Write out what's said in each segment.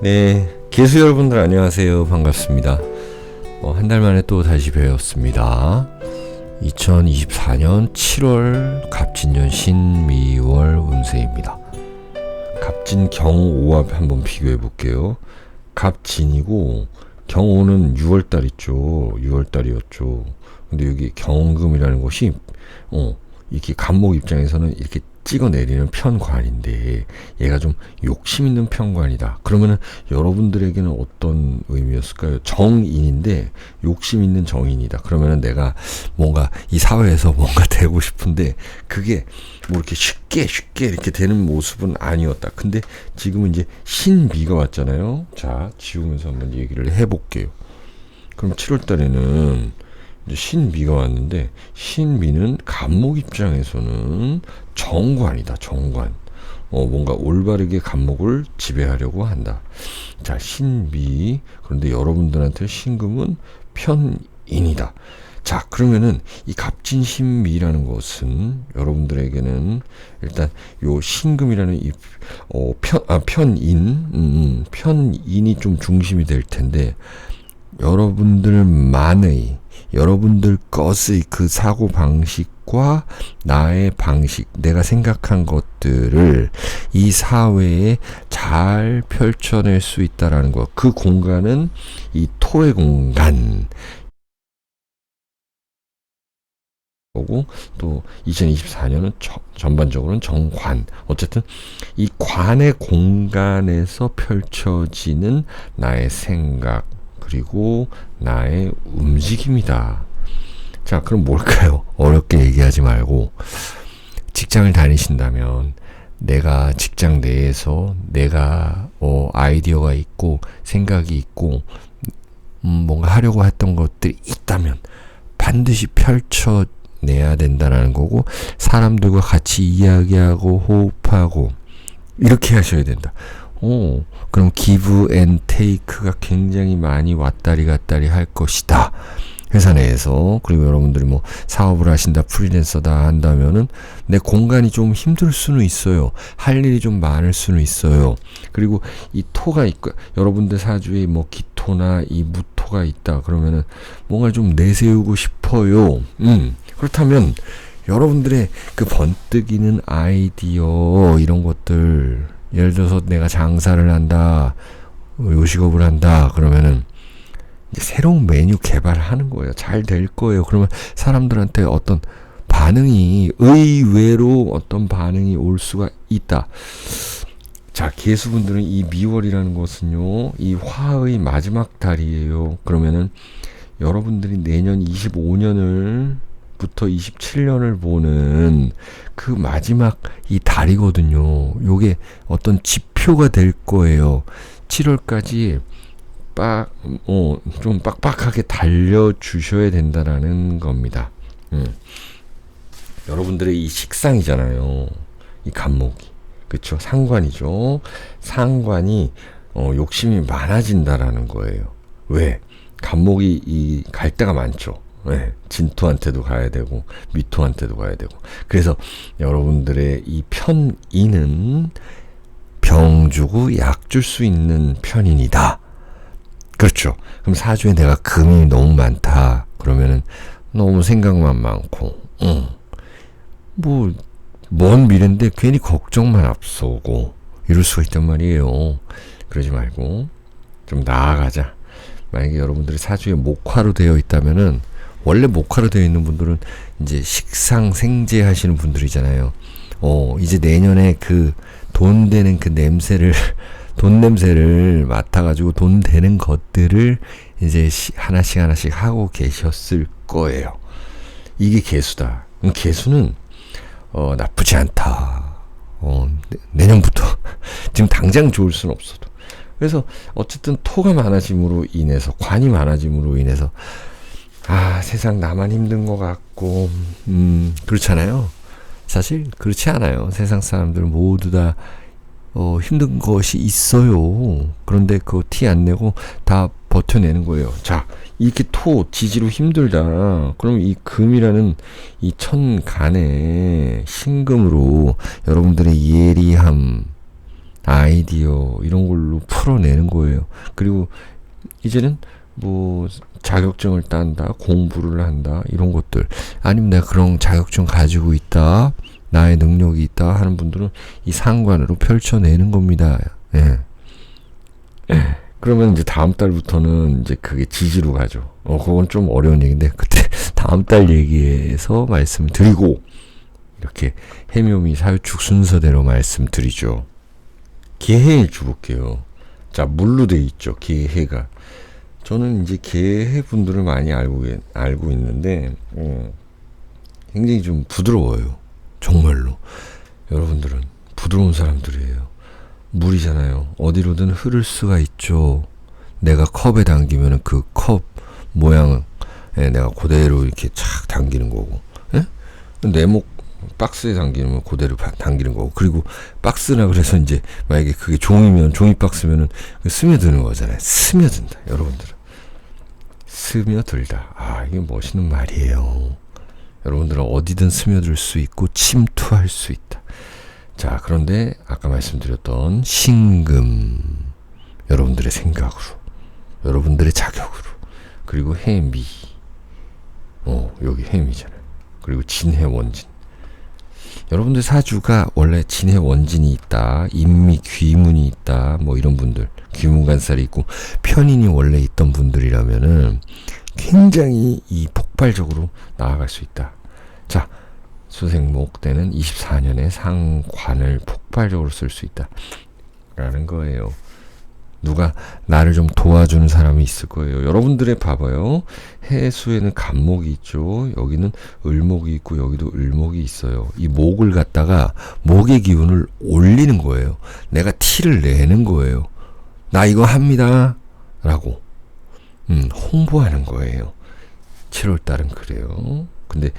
네, 개수 여러분들 안녕하세요. 반갑습니다. 어, 한달 만에 또 다시 뵈었습니다. 2024년 7월 갑진년 신미월 운세입니다. 갑진 경오합 한번 비교해 볼게요. 갑진이고 경오는 6월달 있죠. 6월달이었죠. 근데 여기 경금이라는 것이 어 이렇게 간목 입장에서는 이렇게 찍어내리는 편관인데 얘가 좀 욕심 있는 편관이다. 그러면은 여러분들에게는 어떤 의미였을까요? 정인인데 욕심 있는 정인이다. 그러면은 내가 뭔가 이 사회에서 뭔가 되고 싶은데 그게 뭐 이렇게 쉽게 쉽게 이렇게 되는 모습은 아니었다. 근데 지금은 이제 신미가 왔잖아요. 자, 지우면서 한번 얘기를 해볼게요. 그럼 7월 달에는 신미가 왔는데 신미는 간목 입장에서는 정관이다. 정관. 어, 뭔가 올바르게 간목을 지배하려고 한다. 자, 신미. 그런데 여러분들한테 신금은 편인이다. 자, 그러면은 이 갑진신미라는 것은 여러분들에게는 일단 요 신금이라는 이 어, 편, 아, 편인, 음, 음, 편인이 좀 중심이 될 텐데 여러분들만의 여러분들 것의 그 사고 방식과 나의 방식, 내가 생각한 것들을 이 사회에 잘 펼쳐낼 수 있다라는 것. 그 공간은 이 토의 공간. 거고 또 2024년은 전반적으로는 정관 어쨌든 이 관의 공간에서 펼쳐지는 나의 생각 그리고 나의 움직임이다. 자, 그럼 뭘까요? 어렵게 얘기하지 말고 직장을 다니신다면 내가 직장 내에서 내가 어, 아이디어가 있고 생각이 있고 음, 뭔가 하려고 했던 것들이 있다면 반드시 펼쳐내야 된다는 거고 사람들과 같이 이야기하고 호흡하고 이렇게 하셔야 된다. 오, 그럼 기브 앤 테이크가 굉장히 많이 왔다리 갔다리 할 것이다. 회사 내에서. 그리고 여러분들이 뭐 사업을 하신다 프리랜서다 한다면은 내 공간이 좀 힘들 수는 있어요. 할 일이 좀 많을 수는 있어요. 그리고 이 토가 있고 여러분들 사주에 뭐 기토나 이 무토가 있다 그러면은 뭔가 좀 내세우고 싶어요. 음 그렇다면 여러분들의 그 번뜩이는 아이디어 이런 것들 예를 들어서 내가 장사를 한다, 요식업을 한다, 그러면은 새로운 메뉴 개발하는 거예요. 잘 될 거예요. 그러면 사람들한테 어떤 반응이 의외로 어떤 반응이 올 수가 있다. 자, 개수분들은 이 미월이라는 것은요, 이 화의 마지막 달이에요. 그러면은 여러분들이 내년 25년을 부터 27년을 보는 그 마지막 이 달이거든요. 요게 어떤 지표가 될 거예요. 7월까지 빡, 어, 좀 빡빡하게 달려주셔야 된다라는 겁니다. 음. 여러분들의 이 식상이잖아요. 이 간목이. 그쵸? 상관이죠. 상관이, 어, 욕심이 많아진다라는 거예요. 왜? 간목이 이, 갈 데가 많죠. 네, 진토한테도 가야 되고 미토한테도 가야 되고 그래서 여러분들의 이 편인은 병 주고 약 줄 수 있는 편인이다. 그렇죠. 그럼 사주에 내가 금이 너무 많다. 그러면은 너무 생각만 많고, 응. 뭐, 먼 미래인데 괜히 걱정만 앞서고 이럴 수가 있단 말이에요. 그러지 말고 좀 나아가자. 만약에 여러분들이 사주에 목화로 되어 있다면은 원래 목화로 되어 있는 분들은 이제 식상 생재 하시는 분들이잖아요. 어, 이제 내년에 그 돈 되는 그 냄새를 돈 냄새를 맡아가지고 돈 되는 것들을 이제 하나씩 하나씩 하고 계셨을 거예요. 이게 개수다. 개수는 어, 나쁘지 않다. 어, 내년부터 지금 당장 좋을 수는 없어도. 그래서 어쨌든 토가 많아짐으로 인해서 관이 많아짐으로 인해서 아, 세상 나만 힘든 것 같고, 음, 그렇잖아요. 사실 그렇지 않아요. 세상 사람들 모두 다 어, 힘든 것이 있어요. 그런데 그거 티 안 내고 다 버텨내는 거예요. 자, 이렇게 토, 지지로 힘들다. 그럼 이 금이라는 이 천간의 신금으로 여러분들의 예리함, 아이디어 이런 걸로 풀어내는 거예요. 그리고 이제는 뭐 자격증을 딴다, 공부를 한다 이런 것들 아니면 내가 그런 자격증 가지고 있다, 나의 능력이 있다 하는 분들은 이 상관으로 펼쳐내는 겁니다. 예. 그러면 이제 다음 달부터는 이제 그게 지지로 가죠. 어, 그건 좀 어려운 얘기인데 그때 다음 달 얘기에서 말씀을 드리고 이렇게 해묘미 사유축 순서대로 말씀드리죠. 개해일 주볼게요. 자, 물로 돼 있죠. 개해가. 저는 이제 개해 분들을 많이 알고, 알고 있는데, 어, 굉장히 좀 부드러워요. 정말로. 여러분들은 부드러운 사람들이에요. 물이잖아요. 어디로든 흐를 수가 있죠. 내가 컵에 당기면 그 컵 모양에 내가 그대로 이렇게 착 당기는 거고. 예? 내목 박스에 당기면 그대로 당기는 거고. 그리고 박스나 그래서 이제 만약에 그게 종이면 종이 박스면은 스며드는 거잖아요. 스며든다. 여러분들은. 스며들다. 아, 이게 멋있는 말이에요. 여러분들은 어디든 스며들 수 있고 침투할 수 있다. 자, 그런데 아까 말씀드렸던 신금 여러분들의 생각으로 여러분들의 자격으로 그리고 해미 어, 여기 해미잖아요. 그리고 진해 원진 여러분들 사주가 원래 진해 원진이 있다, 인미 귀문이 있다, 뭐 이런 분들, 귀문간살이 있고 편인이 원래 있던 분들이라면은 굉장히 이 폭발적으로 나아갈 수 있다. 자, 수생목 때는 24년에 상관을 폭발적으로 쓸 수 있다. 라는 거예요. 누가 나를 좀 도와주는 사람이 있을 거예요. 여러분들의 봐봐요. 해수에는 간목이 있죠. 여기는 을목이 있고 여기도 을목이 있어요. 이 목을 갖다가 목의 기운을 올리는 거예요. 내가 티를 내는 거예요. 나 이거 합니다. 라고. 음, 홍보하는 거예요. 7월 달은 그래요. 근데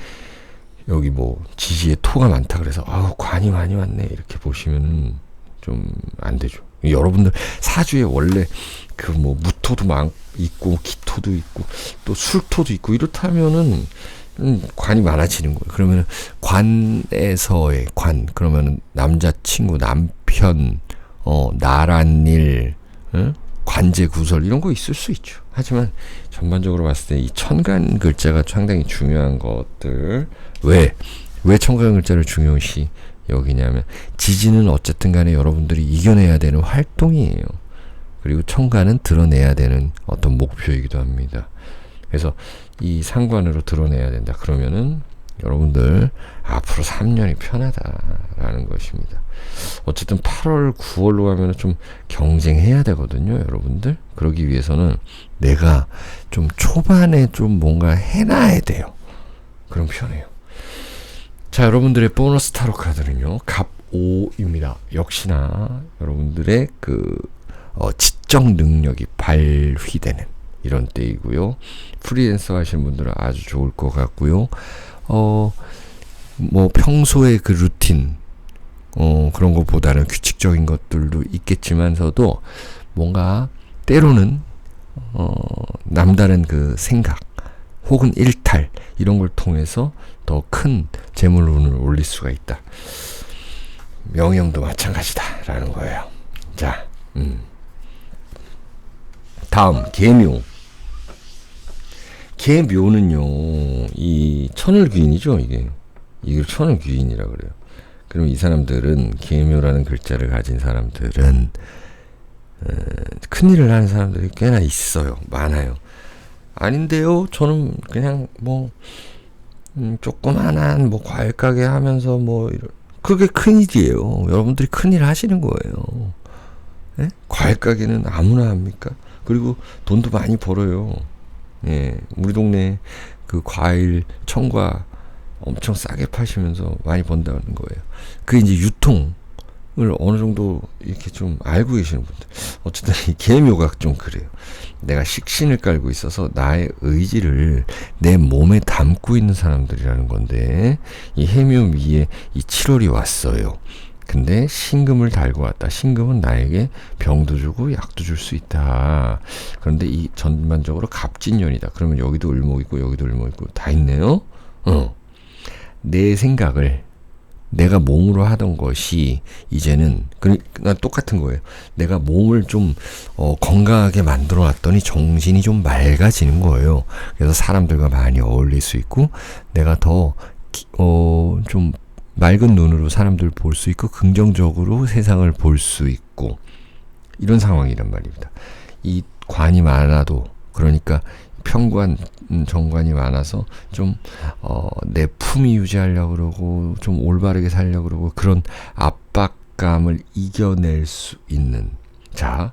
여기 뭐 지지에 토가 많다 그래서 아우 관이 많이 왔네 이렇게 보시면 좀 안 되죠. 여러분들 사주에 원래 그 뭐 무토도 많 있고 기토도 있고 또 술토도 있고 이렇다면은 음, 관이 많아지는 거예요. 그러면 관에서의 관 그러면은 남자친구 남편 어 나란 일 어? 관제 구설 이런 거 있을 수 있죠. 하지만 전반적으로 봤을 때 이 천간 글자가 상당히 중요한 것들 왜? 왜 천간 글자를 중요시 여기냐면 지지는 어쨌든 간에 여러분들이 이겨내야 되는 활동이에요. 그리고 천간은 드러내야 되는 어떤 목표이기도 합니다. 그래서 이 상관으로 드러내야 된다. 그러면은 여러분들 앞으로 3년이 편하다라는 것입니다. 어쨌든 8월, 9월로 가면 좀 경쟁해야 되거든요, 여러분들. 그러기 위해서는 내가 좀 초반에 좀 뭔가 해놔야 돼요. 그럼 편해요. 자, 여러분들의 보너스 타로 카드는요, 갑 5입니다. 역시나 여러분들의 그, 어, 지적 능력이 발휘되는 이런 때이고요. 프리랜서 하시는 분들은 아주 좋을 것 같고요. 어, 뭐 평소에 그 루틴, 어, 그런 것보다는 규칙적인 것들도 있겠지만서도 뭔가 때로는 어, 남다른 그 생각 혹은 일탈 이런 걸 통해서 더 큰 재물운을 올릴 수가 있다. 명형도 마찬가지다라는 거예요. 자, 음. 다음 개묘. 개묘는요, 이 천을귀인이죠, 이게. 이걸 천을귀인이라 그래요. 그럼 이 사람들은 개묘라는 글자를 가진 사람들은 어, 큰 일을 하는 사람들이 꽤나 있어요. 많아요. 아닌데요. 저는 그냥 뭐 음, 조그만한 뭐 과일 가게 하면서 뭐 이런 그게 큰일이에요. 여러분들이 큰일 하시는 거예요. 예? 과일 가게는 아무나 합니까? 그리고 돈도 많이 벌어요. 예, 우리 동네 그 과일 청과 엄청 싸게 파시면서 많이 번다는 거예요. 그 이제 유통 을 어느 정도 이렇게 좀 알고 계시는 분들. 어쨌든 이 개묘가 좀 그래요. 내가 식신을 깔고 있어서 나의 의지를 내 몸에 담고 있는 사람들이라는 건데 이 해묘 위에 이 7월이 왔어요. 근데 신금을 달고 왔다. 신금은 나에게 병도 주고 약도 줄 수 있다. 그런데 이 전반적으로 갑진년이다. 그러면 여기도 을목 있고 여기도 을목 있고 다 있네요. 어. 내 생각을 내가 몸으로 하던 것이 이제는 그러니까 똑같은 거예요. 내가 몸을 좀 어, 건강하게 만들어 놨더니 정신이 좀 맑아지는 거예요. 그래서 사람들과 많이 어울릴 수 있고 내가 더 어, 좀 맑은 눈으로 사람들 볼 수 있고 긍정적으로 세상을 볼 수 있고 이런 상황이란 말입니다. 이 관이 많아도 그러니까 음, 정관이 많아서 좀 어, 내 품위 유지하려고 그러고 좀 올바르게 살려고 그러고 그런 압박감을 이겨낼 수 있는 자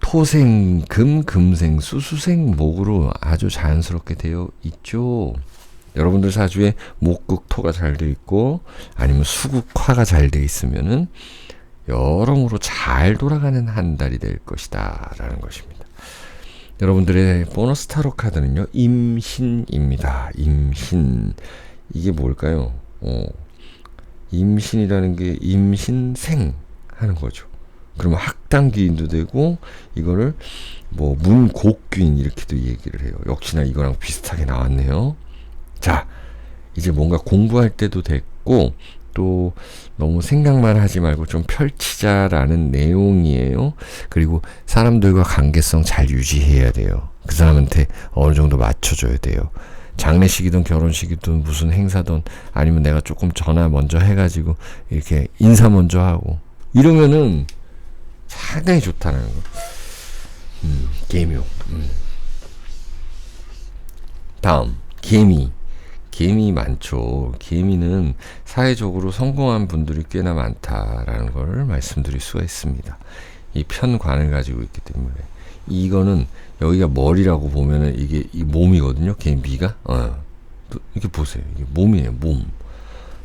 토생금 금생수 수생목으로 아주 자연스럽게 되어 있죠. 여러분들 사주에 목극 토가 잘 돼 있고 아니면 수극화가 잘 돼 있으면은 여러모로 잘 돌아가는 한 달이 될 것이다라는 것입니다. 여러분들의 보너스 타로 카드는요, 임신입니다. 임신. 이게 뭘까요? 어, 임신이라는 게 임신생 하는 거죠. 그러면 학당기인도 되고, 이거를 뭐 문곡균 이렇게도 얘기를 해요. 역시나 이거랑 비슷하게 나왔네요. 자, 이제 뭔가 공부할 때도 됐고, 또 너무 생각만 하지 말고 좀 펼치자라는 내용이에요. 그리고 사람들과 관계성 잘 유지해야 돼요. 그 사람한테 어느 정도 맞춰줘야 돼요. 장례식이든 결혼식이든 무슨 행사든 아니면 내가 조금 전화 먼저 해가지고 이렇게 인사 먼저 하고 이러면은 상당히 좋다는 거. 음, 개묘. 음. 다음 개미. 개미 많죠. 개미는 사회적으로 성공한 분들이 꽤나 많다라는 걸 말씀드릴 수가 있습니다. 이 편관을 가지고 있기 때문에 이거는 여기가 머리라고 보면은 이게 이 몸이거든요. 개미가 어. 이렇게 보세요. 이게 몸이에요. 몸.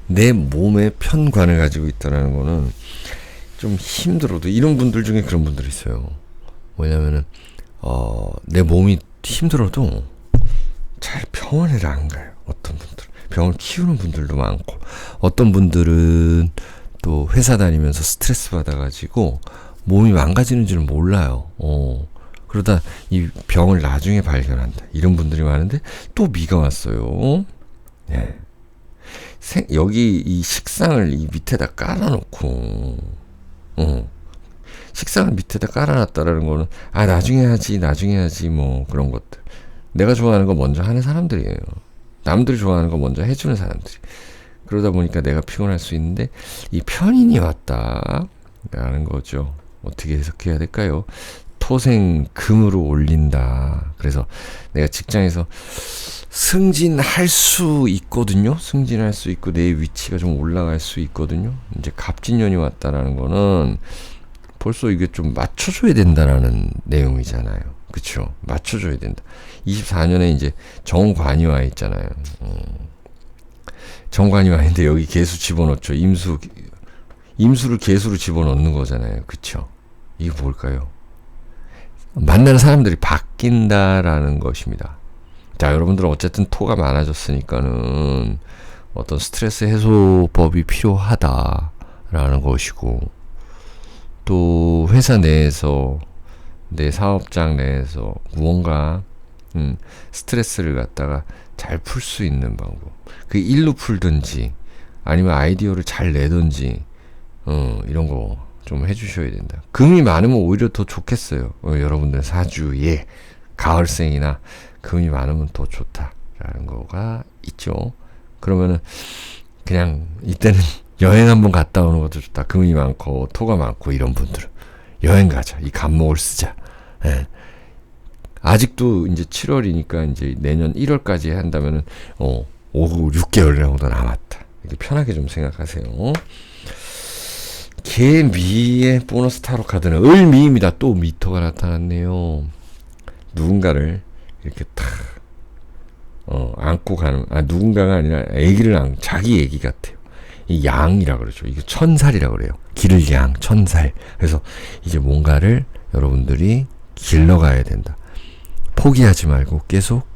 내 몸에 편관을 가지고 있다라는 거는 좀 힘들어도 이런 분들 중에 그런 분들이 있어요. 뭐냐면은 어, 내 몸이 힘들어도 잘 병원에 안 가요. 어떤 분들 병을 키우는 분들도 많고 어떤 분들은 또 회사 다니면서 스트레스 받아가지고 몸이 망가지는 줄 몰라요. 어. 그러다 이 병을 나중에 발견한다. 이런 분들이 많은데 또 미가 왔어요. 예. 생, 여기 이 식상을 이 밑에다 깔아놓고, 어. 식상을 밑에다 깔아놨다라는 거는, 아, 나중에 하지, 나중에 하지, 뭐, 그런 것들. 내가 좋아하는 거 먼저 하는 사람들이에요. 남들이 좋아하는 거 먼저 해주는 사람들이. 그러다 보니까 내가 피곤할 수 있는데 이 편인이 왔다라는 거죠. 어떻게 해석해야 될까요? 토생 금으로 올린다. 그래서 내가 직장에서 승진할 수 있거든요. 승진할 수 있고 내 위치가 좀 올라갈 수 있거든요. 이제 갑진년이 왔다라는 거는 벌써 이게 좀 맞춰줘야 된다라는 내용이잖아요. 그쵸? 맞춰줘야 된다. 24년에 이제 정관이 와 있잖아요. 음. 정관이 와 있는데 여기 개수 집어넣죠. 임수, 임수를 개수로 집어넣는 거잖아요. 그쵸? 이게 뭘까요? 만나는 사람들이 바뀐다라는 것입니다. 자, 여러분들은 어쨌든 토가 많아졌으니까는 어떤 스트레스 해소법이 필요하다라는 것이고, 또 회사 내에서 내 사업장 내에서 무언가 음, 스트레스를 갖다가 잘 풀 수 있는 방법. 그 일로 풀든지 아니면 아이디어를 잘 내든지 어, 이런 거 좀 해주셔야 된다. 금이 많으면 오히려 더 좋겠어요. 어, 여러분들 사주에 가을생이나 금이 많으면 더 좋다라는 거가 있죠. 그러면은 그냥 이때는 여행 한번 갔다 오는 것도 좋다. 금이 많고 토가 많고 이런 분들은 여행 가자. 이 간목을 쓰자. 예. 아직도 이제 7월이니까 이제 내년 1월까지 한다면은 어 5, 6개월 정도 남았다. 이렇게 편하게 좀 생각하세요. 개미의 보너스 타로 카드는 을미입니다. 또 미터가 나타났네요. 누군가를 이렇게 탁 어, 안고 가는 아 누군가가 아니라 아기를 안 자기 아기 같아요. 이 양이라 그러죠. 이게 천살이라 그래요. 기를 양, 천살. 그래서 이제 뭔가를 여러분들이 길러가야 된다. 포기하지 말고 계속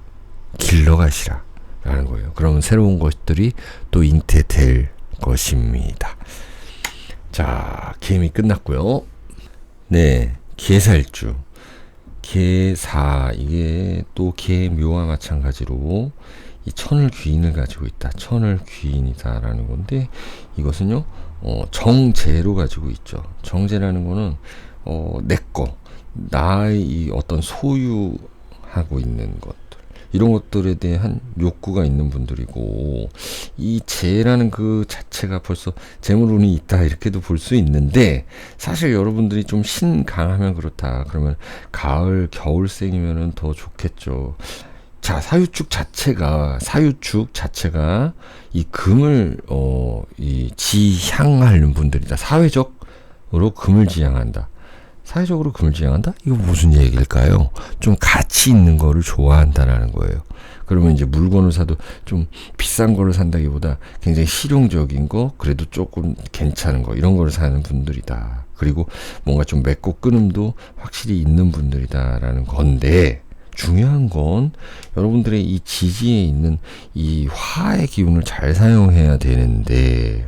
길러가시라. 라는 거예요. 그러면 새로운 것들이 또 잉태될 것입니다. 자, 개미 끝났고요. 네, 개살주. 개사, 이게 또 개묘와 마찬가지로 이 천을 귀인을 가지고 있다. 천을 귀인이다라는 건데 이것은요 어, 정제로 가지고 있죠. 정제라는 거는 어, 내 거 나의 이 어떤 소유하고 있는 것들 이런 것들에 대한 욕구가 있는 분들이고 이 재라는 그 자체가 벌써 재물운이 있다 이렇게도 볼 수 있는데 사실 여러분들이 좀 신강하면 그렇다 그러면 가을 겨울생이면은 더 좋겠죠. 자, 사유축 자체가, 사유축 자체가 이 금을, 어, 이 지향하는 분들이다. 사회적으로 금을 지향한다. 사회적으로 금을 지향한다? 이거 무슨 얘기일까요? 좀 가치 있는 거를 좋아한다라는 거예요. 그러면 이제 물건을 사도 좀 비싼 거를 산다기보다 굉장히 실용적인 거, 그래도 조금 괜찮은 거, 이런 거를 사는 분들이다. 그리고 뭔가 좀 맺고 끊음도 확실히 있는 분들이다라는 건데, 중요한 건 여러분들의 이 지지에 있는 이 화의 기운을 잘 사용해야 되는데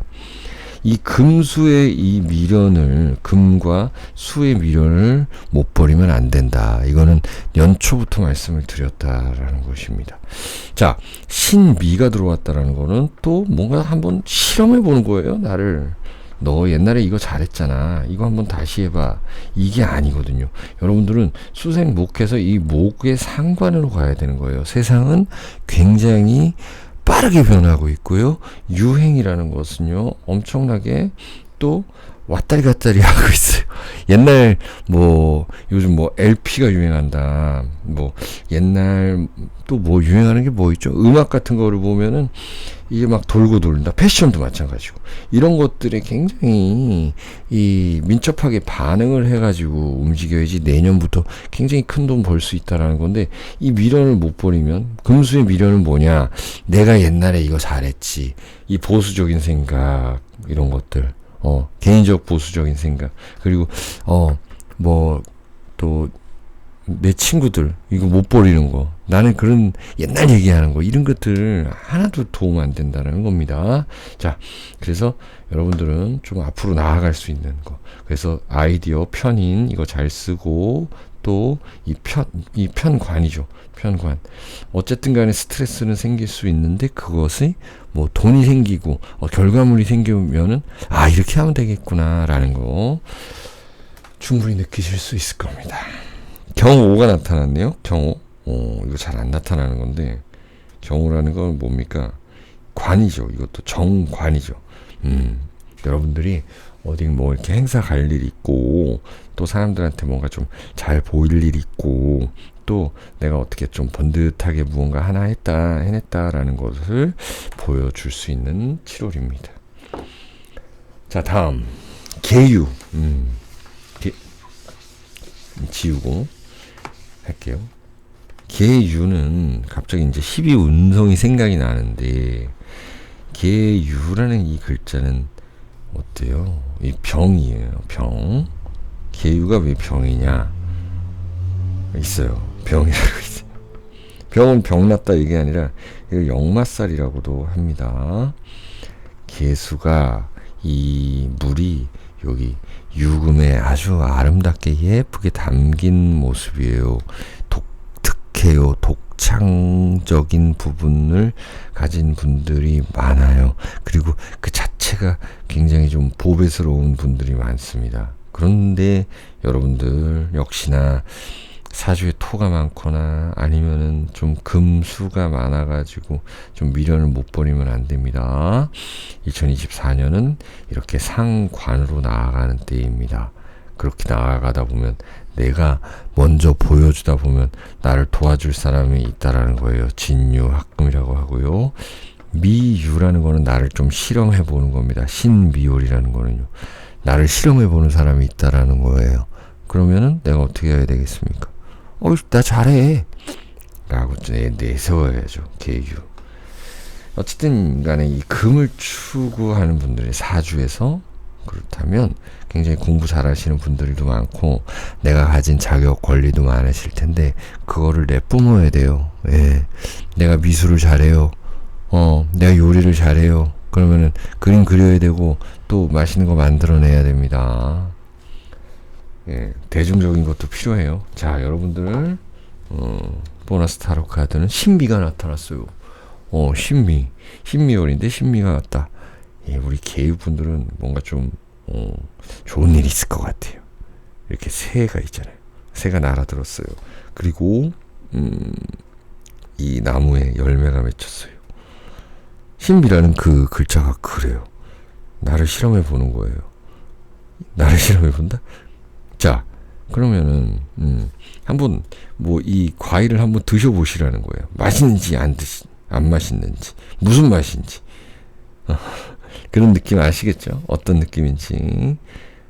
이 금수의 이 미련을 금과 수의 미련을 못 버리면 안 된다. 이거는 연초부터 말씀을 드렸다라는 것입니다. 자, 신미가 들어왔다라는 거는 또 뭔가 한번 실험해 보는 거예요. 나를 너 옛날에 이거 잘했잖아. 이거 한번 다시 해봐. 이게 아니거든요. 여러분들은 수생 목해서 이 목의 상관으로 가야 되는 거예요. 세상은 굉장히 빠르게 변하고 있고요. 유행이라는 것은요, 엄청나게 또 왔다리 갔다리 하고 있어요. 옛날 뭐 요즘 뭐 LP가 유행한다. 뭐 옛날 또 뭐 유행하는 게 뭐 있죠? 음악 같은 거를 보면은 이게 막 돌고 돌린다. 패션도 마찬가지고. 이런 것들에 굉장히 이 민첩하게 반응을 해가지고 움직여야지 내년부터 굉장히 큰 돈 벌 수 있다라는 건데 이 미련을 못 버리면 금수의 미련은 뭐냐? 내가 옛날에 이거 잘했지. 이 보수적인 생각 이런 것들. 어, 개인적 보수적인 생각. 그리고, 어, 뭐, 또, 내 친구들, 이거 못 버리는 거. 나는 그런 옛날 얘기하는 거, 이런 것들 하나도 도움 안 된다는 겁니다. 자, 그래서 여러분들은 좀 앞으로 나아갈 수 있는 거. 그래서 아이디어, 편인, 이거 잘 쓰고, 또, 이 편, 이 편관이죠. 편관. 어쨌든 간에 스트레스는 생길 수 있는데, 그것이 뭐 돈이 생기고, 어, 결과물이 생기면은, 아, 이렇게 하면 되겠구나, 라는 거. 충분히 느끼실 수 있을 겁니다. 경호가 나타났네요. 경호. 어, 이거 잘 안 나타나는 건데 경호라는 건 뭡니까? 관이죠. 이것도 정관이죠. 음, 여러분들이 어디 뭐 이렇게 행사 갈 일 있고 또 사람들한테 뭔가 좀 잘 보일 일 있고 또 내가 어떻게 좀 번듯하게 무언가 하나 했다 해냈다라는 것을 보여줄 수 있는 7월입니다. 자 다음 개유 음, 개, 지우고 할게요. 개유는 갑자기 이제 12 운성이 생각이 나는데 개유라는 이 글자는 어때요? 이 병이에요. 병. 개유가 왜 병이냐? 있어요. 병이라고 있어요. 병은 병났다 이게 아니라 이거 역마살이라고도 합니다. 개수가 이 물이 여기 유금에 아주 아름답게 예쁘게 담긴 모습이에요. 독특해요. 독창적인 부분을 가진 분들이 많아요. 그리고 그 자체가 굉장히 좀 보배스러운 분들이 많습니다. 그런데 여러분들 역시나 사주에 토가 많거나 아니면은 좀 금수가 많아가지고 좀 미련을 못 버리면 안 됩니다. 2024년은 이렇게 상관으로 나아가는 때입니다. 그렇게 나아가다 보면 내가 먼저 보여주다 보면 나를 도와줄 사람이 있다라는 거예요. 진유, 학금이라고 하고요. 미유라는 거는 나를 좀 실험해 보는 겁니다. 신미율이라는 거는요. 나를 실험해 보는 사람이 있다라는 거예요. 그러면은 내가 어떻게 해야 되겠습니까? 어, 나 잘해. 라고 내, 내세워야죠. 계유. 어쨌든 간에 이 금을 추구하는 분들의 사주에서 그렇다면 굉장히 공부 잘하시는 분들도 많고 내가 가진 자격 권리도 많으실 텐데 그거를 내뿜어야 돼요. 예. 내가 미술을 잘해요. 어, 내가 요리를 잘해요. 그러면은 그림 그려야 되고 또 맛있는 거 만들어내야 됩니다. 예, 대중적인 것도 필요해요. 자, 여러분들 어, 보너스 타로 카드는 신비가 나타났어요. 어, 신미. 신미월인데 신미가 왔다. 예, 우리 개유분들은 뭔가 좀, 어, 좋은 일이 있을 것 같아요. 이렇게 새가 있잖아요. 새가 날아들었어요. 그리고, 음, 이 나무에 열매가 맺혔어요. 신비라는 그 글자가 그래요. 나를 실험해 보는 거예요. 나를 실험해 본다? 자, 그러면은, 음, 한번, 뭐, 이 과일을 한번 드셔 보시라는 거예요. 맛있는지 안 드시, 안 맛있는지, 무슨 맛인지. 어, 그런 느낌 아시겠죠? 어떤 느낌인지.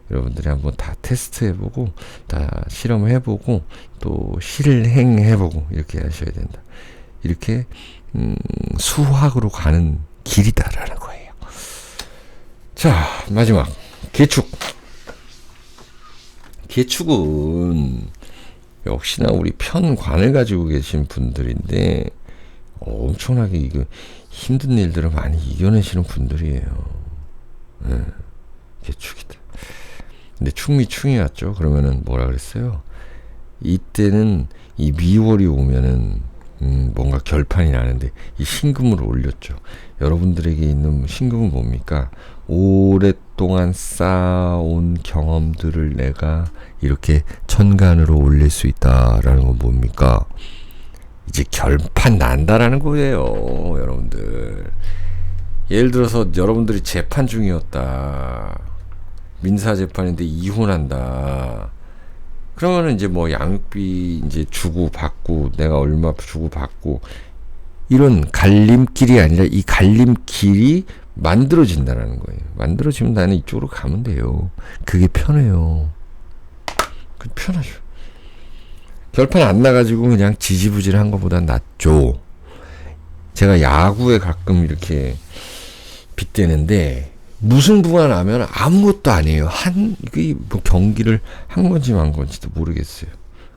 여러분들이 한번 다 테스트해보고, 다 실험해보고, 또 실행해보고, 이렇게 하셔야 된다. 이렇게, 음, 수학으로 가는 길이다라는 거예요. 자, 마지막. 개축. 개축은 역시나 우리 편관을 가지고 계신 분들인데 엄청나게 이거 힘든 일들을 많이 이겨내시는 분들이에요. 네, 개축이다. 근데 충미 충이 왔죠. 그러면은 뭐라 그랬어요? 이때는 이 미월이 오면은 음, 뭔가 결판이 나는데 이 신금을 올렸죠. 여러분들에게 있는 신금은 뭡니까? 오랫동안 쌓아온 경험들을 내가 이렇게 천간으로 올릴 수 있다라는 건 뭡니까? 이제 결판 난다라는 거예요, 여러분들. 예를 들어서 여러분들이 재판 중이었다. 민사 재판인데 이혼한다. 그러면은 이제 뭐 양육비 이제 주고 받고 내가 얼마 주고 받고 이런 갈림길이 아니라 이 갈림길이 만들어진다라는 거예요. 만들어지면 나는 이쪽으로 가면 돼요. 그게 편해요. 그 편하죠. 결판 안 나가지고 그냥 지지부진 한 것보다 낫죠. 제가 야구에 가끔 이렇게 빗대는데 무승부가 나면 아무것도 아니에요. 한, 이게 뭐 경기를 한 건지 만 건지도 모르겠어요.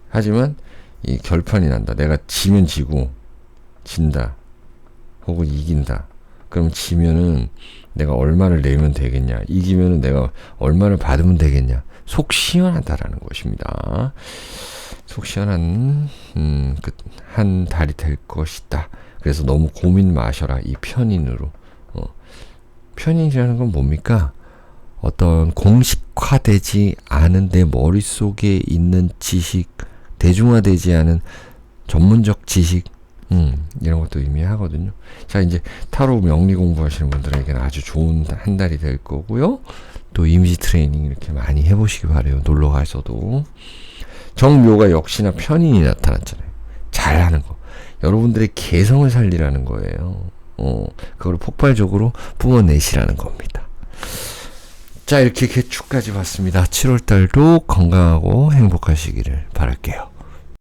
하지만 이 결판이 난다. 내가 지면 지고, 진다. 혹은 이긴다. 그럼 지면은 내가 얼마를 내면 되겠냐. 이기면은 내가 얼마를 받으면 되겠냐. 속 시원하다라는 것입니다. 속 시원한, 음, 그, 한 달이 될 것이다. 그래서 너무 고민 마셔라. 이 편인으로. 편인이라는 건 뭡니까? 어떤 공식화되지 않은 내 머릿속에 있는 지식, 대중화되지 않은 전문적 지식, 음, 이런 것도 의미하거든요. 자, 이제 타로 명리 공부하시는 분들에게는 아주 좋은 한 달이 될 거고요. 또 이미지 트레이닝 이렇게 많이 해보시기 바래요. 놀러 가서도. 정묘가 역시나 편인이 나타났잖아요. 잘하는 거. 여러분들의 개성을 살리라는 거예요. 어, 그걸 폭발적으로 뿜어내시라는 겁니다. 자, 이렇게 개축까지 봤습니다. 7월달도 건강하고 행복하시기를 바랄게요.